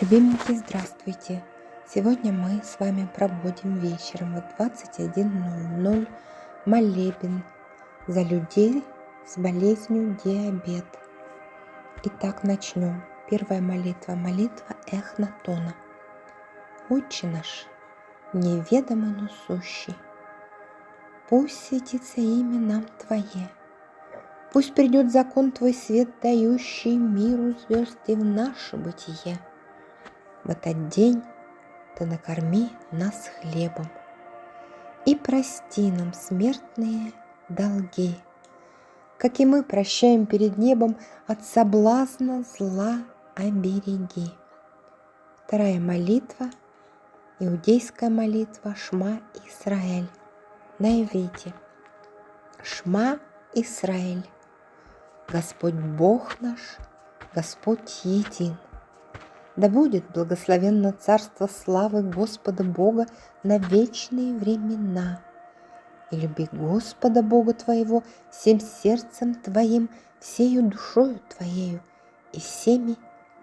Любименькие, здравствуйте! Сегодня мы с вами проводим вечером в 21.00 молебен за людей с болезнью диабет. Итак, начнем. Первая молитва. Молитва Эхнатона. Отче наш, неведомо, но сущий, пусть светится имя нам Твое, пусть придет закон Твой свет, дающий миру звезд в наше бытие. В этот день Ты накорми нас хлебом и прости нам смертные долги, как и мы прощаем перед небом от соблазна зла обереги. Вторая молитва – Иудейская молитва Шма Исраэль на иврите. Шма Исраэль. Господь Бог наш, Господь един. Да будет благословенно царство славы Господа Бога на вечные времена. И люби Господа Бога твоего всем сердцем твоим, всею душою твоею и всеми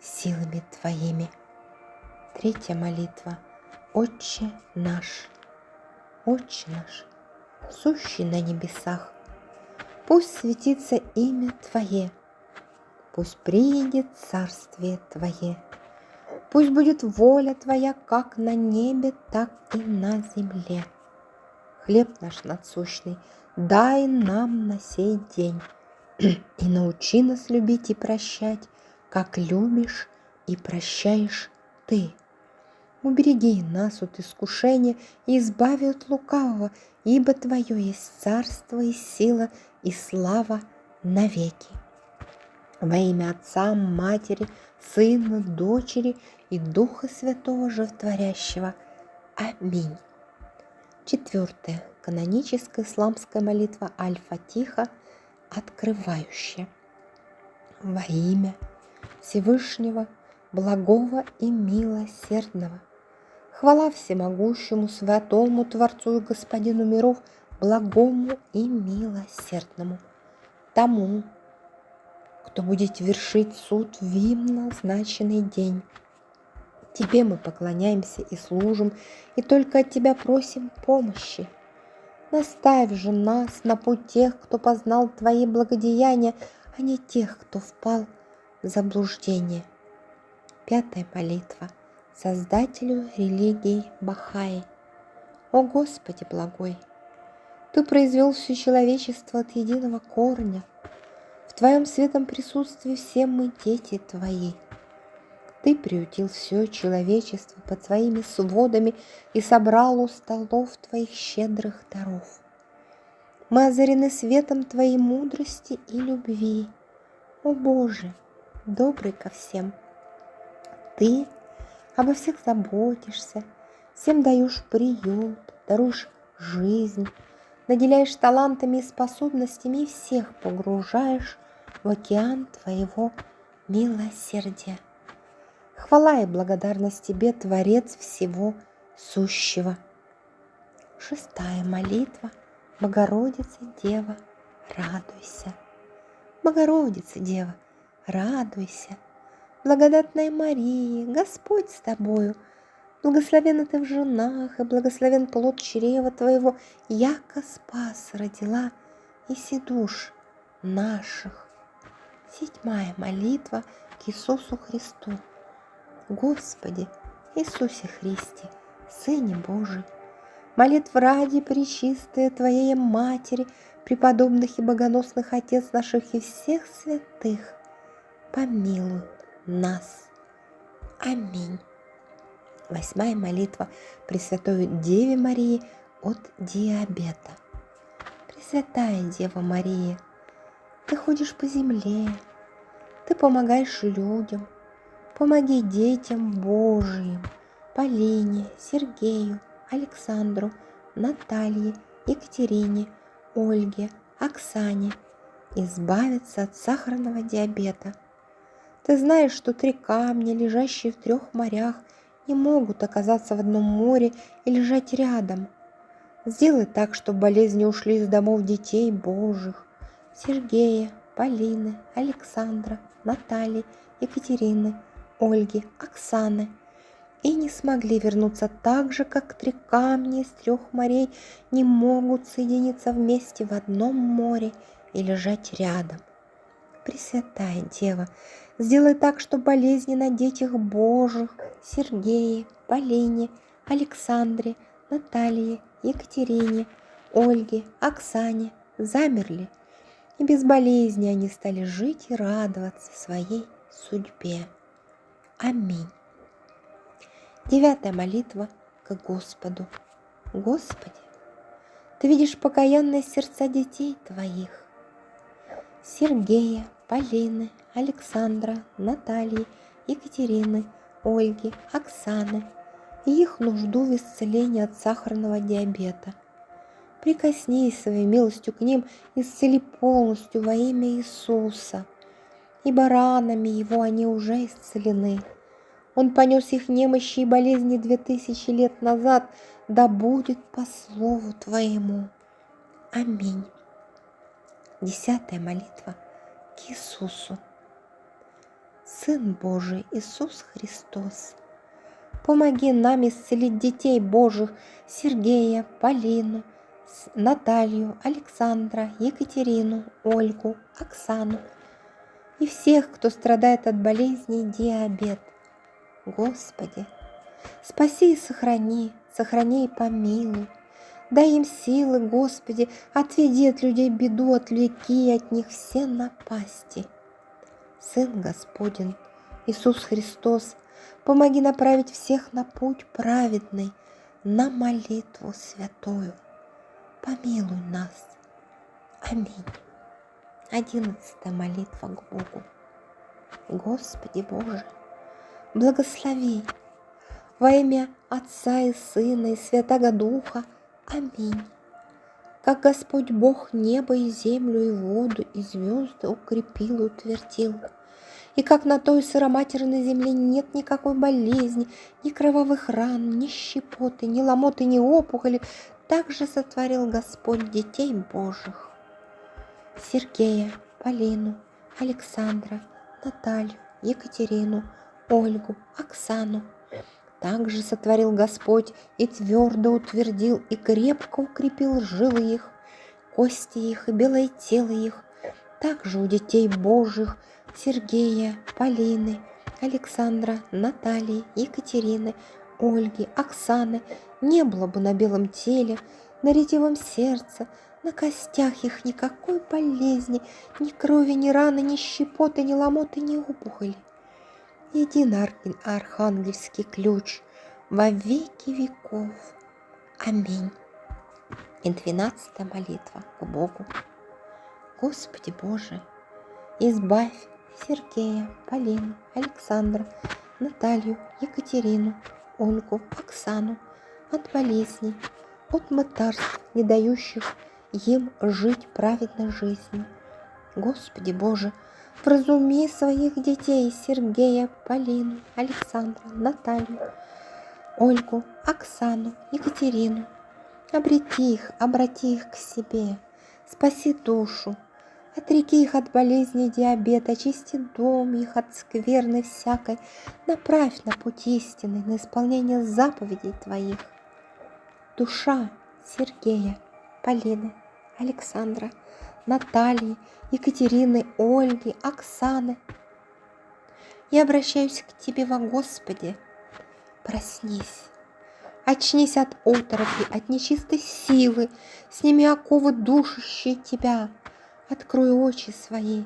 силами твоими. Третья молитва – Отче наш, Отче наш, сущий на небесах, пусть светится имя Твое, пусть приедет царствие Твое, пусть будет воля Твоя как на небе, так и на земле. Хлеб наш насущный дай нам на сей день и научи нас любить и прощать, как любишь и прощаешь Ты убереги нас от искушения и избави от лукавого, ибо Твое есть царство и сила и слава навеки. Во имя Отца, Матери, Сына, Дочери и Духа Святого Животворящего. Аминь. Четвертое. Каноническая исламская молитва Аль-Фатиха, открывающая. Во имя Всевышнего, благого и милосердного – Хвала всемогущему, святому Творцу и Господину миров, благому и милосердному, тому, кто будет вершить суд в им назначенный день. Тебе мы поклоняемся и служим, и только от Тебя просим помощи. Наставь же нас на путь тех, кто познал Твои благодеяния, а не тех, кто впал в заблуждение. Пятая молитва – создателю религии Бахаи. О Господи благой! Ты произвел все человечество от единого корня. В Твоем светом присутствии все мы дети Твои. Ты приютил все человечество под своими сводами и собрал у столов Твоих щедрых даров. Мы озарены светом Твоей мудрости и любви. О Боже, добрый ко всем! Ты — обо всех заботишься, всем даешь приют, даруешь жизнь, наделяешь талантами и способностями и всех погружаешь в океан твоего милосердия. Хвала и благодарность тебе, Творец всего сущего. Шестая молитва. Богородица Дева, радуйся. Богородица Дева, радуйся. Благодатная Мария, Господь с тобою, Благословена ты в женах, и благословен плод чрева твоего, яко спас родила и душ наших. Седьмая молитва к Иисусу Христу. Господи, Иисусе Христе, Сыне Божий, молитв ради пречистая Твоей Матери, преподобных и богоносных Отец наших и всех святых, помилуй нас. Аминь. Восьмая молитва Пресвятой Деве Марии от диабета. Пресвятая Дева Мария, ты ходишь по земле, ты помогаешь людям, помоги детям Божьим, Полине, Сергею, Александру, Наталье, Екатерине, Ольге, Оксане. Избавиться от сахарного диабета – ты знаешь, что три камня, лежащие в трех морях, не могут оказаться в одном море и лежать рядом. Сделай так, чтобы болезни ушли из домов детей Божьих, Сергея, Полины, Александра, Натальи, Екатерины, Ольги, Оксаны. И не смогли вернуться так же, как три камня из трех морей не могут соединиться вместе в одном море и лежать рядом. Пресвятая Дева, сделай так, что болезни на детях Божьих, Сергее, Полине, Александре, Наталье, Екатерине, Ольге, Оксане замерли, и без болезни они стали жить и радоваться своей судьбе. Аминь. Девятая молитва к Господу. Господи, Ты видишь покаянные сердца детей Твоих, Сергея, Полины, Александра, Натальи, Екатерины, Ольги, Оксаны и их нужду в исцелении от сахарного диабета. Прикоснись своей милостью к ним, исцели полностью во имя Иисуса, ибо ранами Его они уже исцелены. Он понес их немощи и болезни две тысячи лет назад, да будет по слову Твоему. Аминь. Десятая молитва к Иисусу. Сын Божий Иисус Христос, помоги нам исцелить детей Божьих Сергея, Полину, Наталью, Александра, Екатерину, Ольгу, Оксану и всех, кто страдает от болезни диабет. Господи, спаси и сохрани, сохрани и помилуй. Дай им силы, Господи, отведи от людей беду, отвлеки от них все напасти. Сын Господень, Иисус Христос, помоги направить всех на путь праведный, на молитву святую. Помилуй нас. Аминь. Одиннадцатая молитва к Богу. Господи Боже, благослови во имя Отца и Сына и Святого Духа. Аминь. Как Господь Бог небо и землю и воду и звезды укрепил и утвердил, и как на той сыроматерной земле нет никакой болезни, ни кровавых ран, ни щепоты, ни ломоты, ни опухоли, так же сотворил Господь детей Божьих. Сергея, Полину, Александра, Наталью, Екатерину, Ольгу, Оксану. Также сотворил Господь и твердо утвердил и крепко укрепил жилы их, кости их и белое тело их. Также у детей Божьих Сергея, Полины, Александра, Натальи, Екатерины, Ольги, Оксаны не было бы на белом теле, на ретивом сердце, на костях их никакой болезни, ни крови, ни раны, ни щепоты, ни ломоты, ни опухоли. Един арх- архангельский ключ во веки веков. Аминь. И двенадцатая молитва к Богу. Господи Боже, избавь Сергея, Полину, Александра, Наталью, Екатерину, Ольгу, Оксану от болезней, от мытарств, не дающих им жить праведной жизнью. Господи Боже, вразуми своих детей Сергея, Полину, Александра, Наталью, Ольгу, Оксану, Екатерину. Обрети их, обрати их к себе, спаси душу, Отреки их от болезни диабета, очисти дом их от скверны всякой, направь на путь истины, на исполнение заповедей Твоих. Душа Сергея, Полины, Александра, Натальи, Екатерины, Ольги, Оксаны. Я обращаюсь к Тебе во Господи. Проснись, очнись от оторопи, от нечистой силы, сними оковы душащие Тебя, Открой очи свои,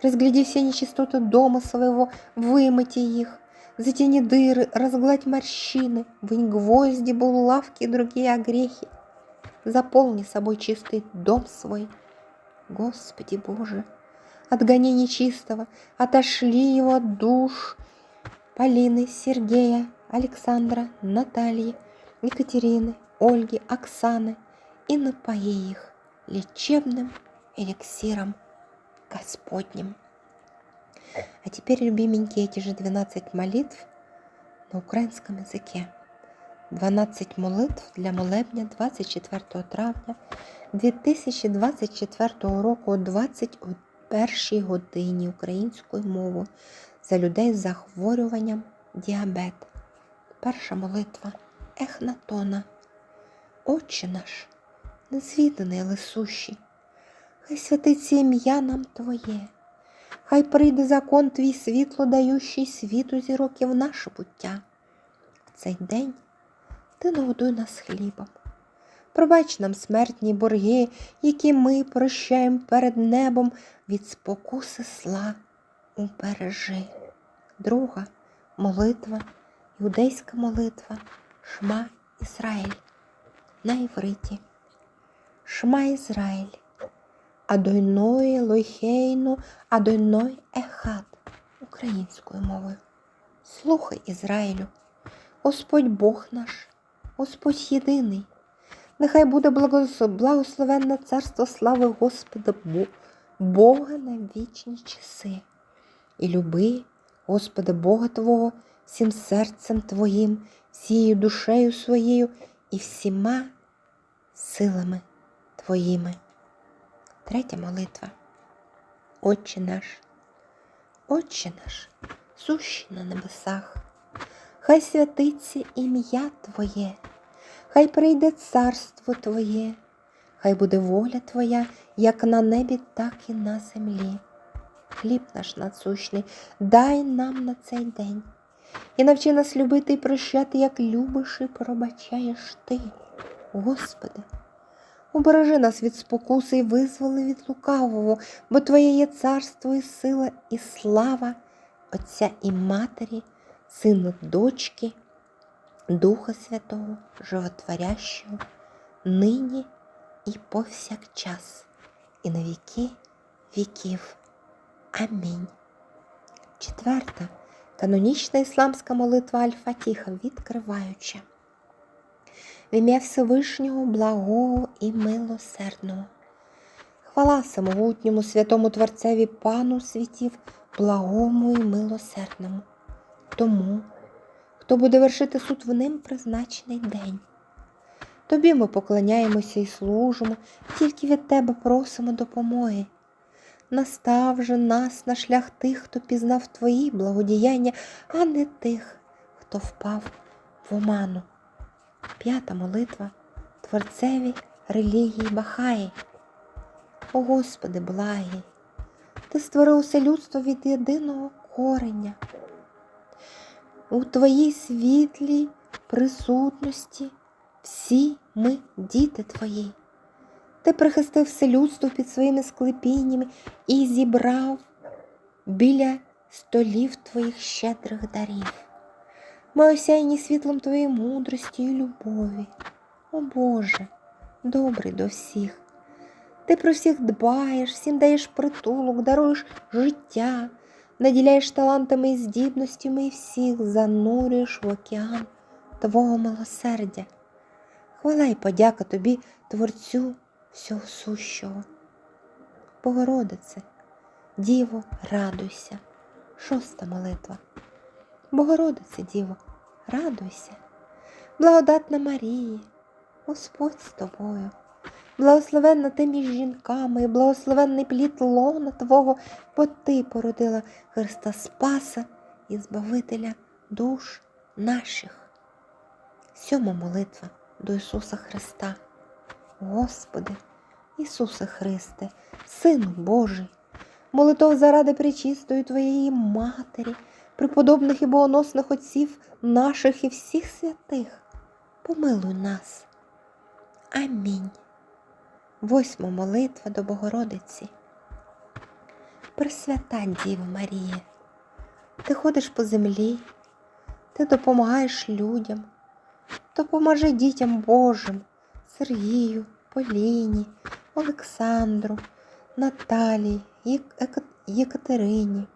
разгляди все нечистоты дома своего, вымыти их, затяни дыры, разгладь морщины, вынь гвозди, булавки и другие огрехи. Заполни собой чистый дом свой. Господи Боже, отгони нечистого, отошли его от душ Полины, Сергея, Александра, Натальи, Екатерины, Ольги, Оксаны и напои их лечебным эликсиром Господним. А теперь, любименькие, эти же 12 молитв на українському язикі. 12 молитв для молебня 24 травня 2024 року о 21 годині українською мовою за людей з захворюванням діабет. Перша молитва Ехнатона. Отче наш, незвіданий, але сущий, хай святиться ім'я нам Твоє, хай прийде закон Твій світло, даючий світу зірок і в наше буття. В цей день ти нагодуй нас хлібом. Пробач нам смертні борги, які ми прощаємо перед небом від спокуси зла убережи. Друга молитва, іудейська молитва, Шма Ізраїль на івриті. Шма Ізраїль, Адойной Лойхейну, Адойной Ехат українською мовою. Слухай Ізраїлю, Господь Бог наш, Господь єдиний. Нехай буде благословенне царство слави Господа Бога на вічні часи. І люби, Господа Бога Твого, всім серцем Твоїм, всією душею своєю і всіма силами Твоїми. Третя молитва. Отче наш, Отче наш, сущий на небесах, хай святиться ім'я Твоє, хай прийде царство Твоє, хай буде воля Твоя, як на небі, так і на землі. Хліб наш насущний, дай нам на цей день. І навчи нас любити і прощати, як любиш і пробачаєш ти, Господи. Убережи нас від спокуси і визволи від лукавого, бо Твоє є царство і сила, і слава Отця і Матері, Сину, дочки, Духа Святого, Животворящого, нині і повсякчас, і на віки віків. Амінь. Четверта канонічна ісламська молитва Аль-Фатіха відкриваюча. В ім'я Всевишнього, благого і милосердного. Хвала самогутньому святому Творцеві Пану світів, благому і милосердному. Тому, хто буде вершити суд в ним призначений день. Тобі ми поклоняємося і служимо, тільки від тебе просимо допомоги. Настав же нас на шлях тих, хто пізнав твої благодіяння, а не тих, хто впав в оману. П'ята молитва Творцеві релігії Бахаї. О Господи, благий, Ти створив усе людство від єдиного кореня. У Твоїй світлій присутності всі ми діти Твої. Ти прихистив все людство під своїми склепіннями і зібрав біля столів твоїх щедрих дарів. Ми осяйні світлом твоєї мудрості і любові. О Боже, добрий до всіх. Ти про всіх дбаєш, всім даєш притулок, даруєш життя, наділяєш талантами і здібностями і всіх занурюєш в океан Твого милосердя. Хвала й подяка тобі, Творцю всього сущого. Богородице, Діво, радуйся. Шоста молитва. Богородице, Діво, радуйся. Благодатна Марія, Господь з тобою. Благословенна ти між жінками, благословенний плід лона Твого, бо ти породила Христа Спаса і Збавителя душ наших. Сьома молитва до Ісуса Христа. Господи, Ісусе Христе, Сину Божий, молитов заради пречистої Твоєї Матері, преподобних і богоносних отців наших і всіх святих, помилуй нас. Амінь. Восьма молитва до Богородиці. Пресвята Діва Марія, ти ходиш по землі, ти допомагаєш людям, допоможи дітям Божим, Сергію, Поліні, Олександру, Наталії, Єк- Єкатерині,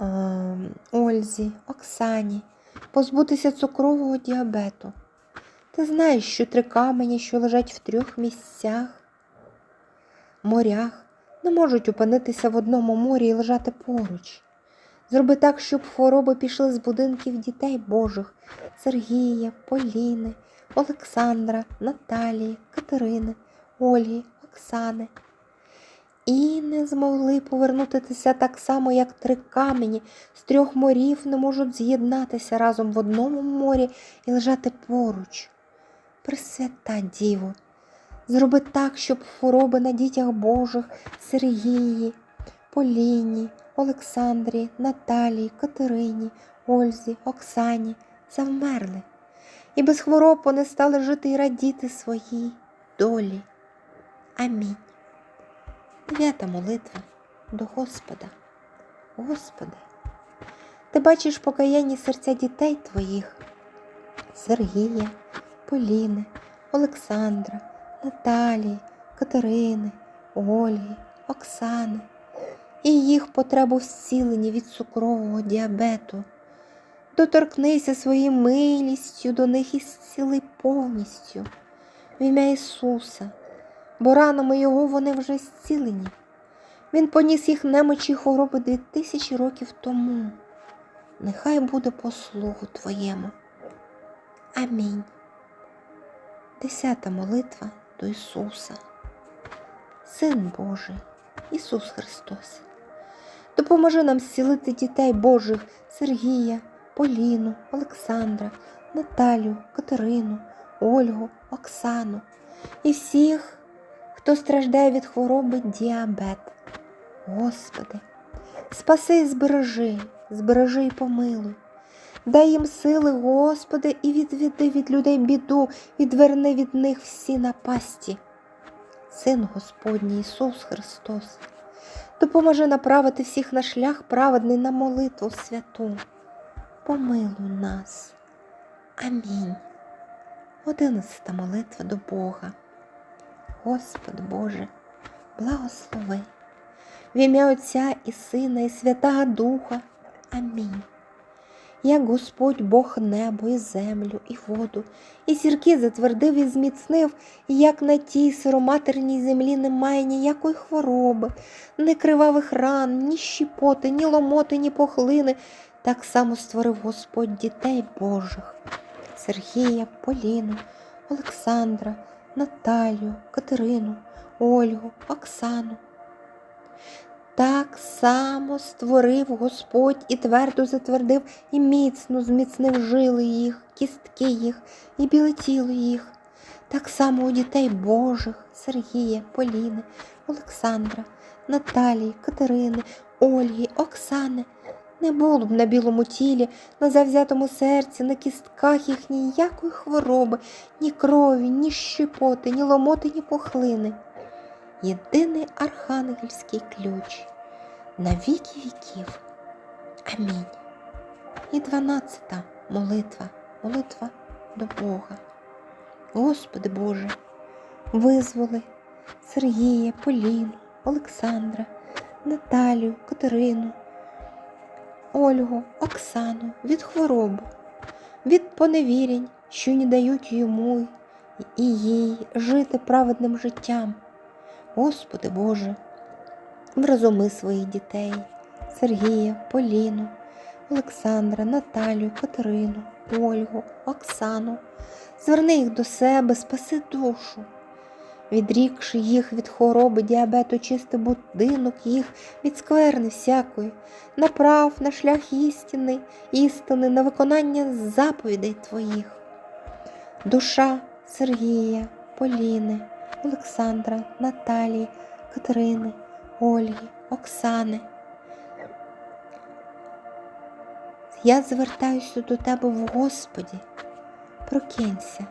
ем, Ользі, Оксані, позбутися цукрового діабету. Ти знаєш, що три камені, що лежать в трьох місцях, морях, не можуть опинитися в одному морі і лежати поруч. Зроби так, щоб хвороби пішли з будинків дітей Божих Сергія, Поліни, Олександра, Наталії, Катерини, Ольги, Оксани. і не змогли повернутися так само, як три камені з трьох морів не можуть з'єднатися разом в одному морі і лежати поруч. Пресвята Діво, зроби так, щоб хвороби на дітях Божих Сергії, Поліні, Олександрі, Наталії, Катерині, Ользі, Оксані завмерли, і без хвороб вони стали жити і радіти своїй долі. Амінь. Дев'ята молитва до Господа. Господи, ти бачиш покаянні серця дітей твоїх, Сергія, Поліни, Олександра, Наталії, Катерини, Ольги, Оксани і їх потребу в від цукрового діабету. Доторкнися своєю милістю до них і зціли повністю в ім'я Ісуса, бо ранами Його вони вже зцілені. Він поніс їх немочі й хвороби дві тисячі років тому. Нехай буде по слугу Твоєму. Амінь. Десята молитва до Ісуса. Син Божий, Ісус Христос. Допоможи нам зцілити дітей Божих Сергія, Поліну, Олександра, Наталю, Катерину, Ольгу, Оксану і всіх, хто страждає від хвороби діабет. Господи, спаси і збережи, збережи і помилуй. Дай їм сили, Господи, і відведи від людей біду, відверни від них всі напасті. Син Господній Ісус Христос, допоможи направити всіх на шлях праведний на молитву святу. Помилуй нас. Амінь. Одинадцята молитва до Бога. Господи Боже, благослови. В ім'я Отця і Сина, і Святого Духа. Амінь. Як Господь Бог небо і землю, і воду, і зірки затвердив і зміцнив, і як на тій сироматерній землі немає ніякої хвороби, ні кривавих ран, ні щіпоти, ні ломоти, ні похлини, так само створив Господь дітей Божих Сергія, Поліну, Олександра, Наталію, Катерину, Ольгу, Оксану. Так само створив Господь і твердо затвердив, і міцно зміцнив жили їх, кістки їх, і біле тіло їх. Так само у дітей Божих Сергія, Поліни, Олександра, Наталії, Катерини, Ольги, Оксани. Не було б на білому тілі, на завзятому серці, на кістках їх ніякої хвороби, ні крові, ні щепоти, ні ломоти, ні пухлини. Єдиний архангельський ключ на віки віків. Амінь. І дванадцята молитва, молитва до Бога. Господи Боже, визволи Сергія, Поліну, Олександра, Наталію, Катерину. Ольгу, Оксану від хвороби, від поневірень, що не дають йому і їй жити праведним життям. Господи Боже, вразуми своїх дітей, Сергія, Поліну, Олександра, Наталію, Катерину, Ольгу, Оксану, зверни їх до себе, спаси душу. Відрікши їх від хвороби, діабету, чисти будинок їх від скверни всякої, направ на шлях істини, істини, на виконання заповідей Твоїх. Душа Сергія, Поліни, Олександра, Наталії, Катерини, Ольги, Оксани. Я звертаюся до тебе в Господі. Прокинься,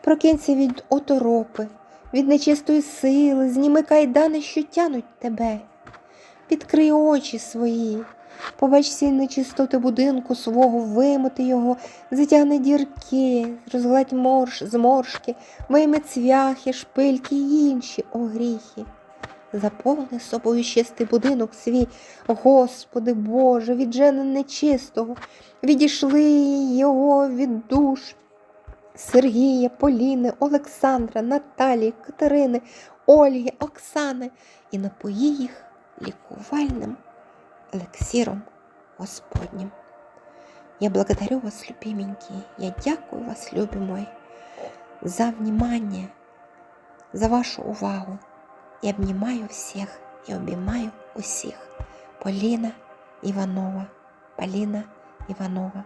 прокинься від оторопи, від нечистої сили, зніми кайдани, що тянуть тебе. Відкрий очі свої, побач всі нечистоти будинку свого, вимити його, затягни дірки, розгладь морж, зморшки, вийми цвяхи, шпильки й інші огріхи. Заповни собою чистий будинок свій, Господи Боже, від жени нечистого, відійшли його від душ. Сергія, Поліни, Олександра, Наталії, Катерини, Ольги, Оксани. І напої їх лікувальним елексіром Господнім. Я благодарю вас, любименькие, я дякую вас, любі мої, за внимание, за вашу увагу Я обнимаю всех і обіймаю усіх. Поліна Іванова. Поліна Іванова.